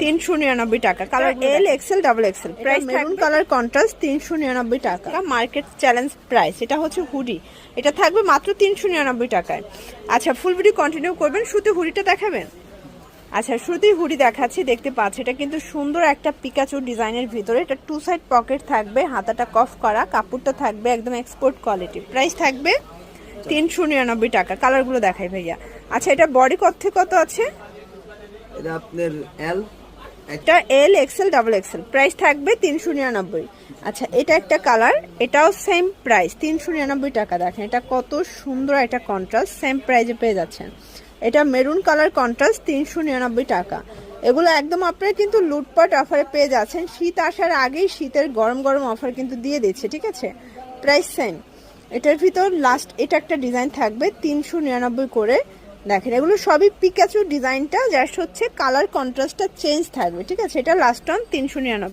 তিনশো নিরানব্বই টাকা। Colour L XL double XL price maroon colour contrast তিনশো নিরানব্বই টাকা। মার্কেট চ্যালেঞ্জ প্রাইস এটা হচ্ছে হুডি এটা থাকবে মাত্র তিনশো নিরানব্বই টাকায়। আচ্ছা ফুল ভিডিও কন্টিনিউ করবেন। শুধু হুডিটা দেখাবেন? আচ্ছা শুরুতেই হুডি দেখাচ্ছি দেখতে পাচ্ছি। এটা কিন্তু সুন্দর একটা পিকাচু ডিজাইনের ভিতরে। এটা টু সাইড পকেট থাকবে হাতাটা কফ করা কাপড়টা থাকবে একদম এক্সপোর্ট কোয়ালিটি প্রাইস থাকবে তিনশো নিরানব্বই টাকা। কালারগুলো দেখাই ভাইয়া। আচ্ছা এটা বডি কত থেকে কত আছে? এটা আপনার এল এটা L XL double XL price থাকবে তিনশো নিরানব্বই। আচ্ছা এটা একটা কালার এটাও সেম প্রাইস তিনশো নিরানব্বই টাকা। দেখেন, এটা কত সুন্দর একটা কন্ট্রাস্ট সেম প্রাইজে পেয়ে যাচ্ছেন। এটা মেরুন কালার কন্ট্রাস্ট তিনশো নিরানব্বই টাকা। এগুলো একদম আপনারা কিন্তু লুটপাট অফারে পেয়ে যাচ্ছেন। শীত আসার আগেই শীতের গরম গরম অফার কিন্তু দিয়ে দিচ্ছে, ঠিক আছে? প্রাইস সেম এটার ভিতর লাস্ট এটা একটা ডিজাইন থাকবে, তিনশো নিরানব্বই করে দেখেন, এগুলো সবই পিকাচুর ডিজাইনটা জাস্ট হচ্ছে কালার কন্ট্রাস্টটা চেঞ্জ থাকবে, ঠিক আছে? এটা লাস্ট অন তিনশো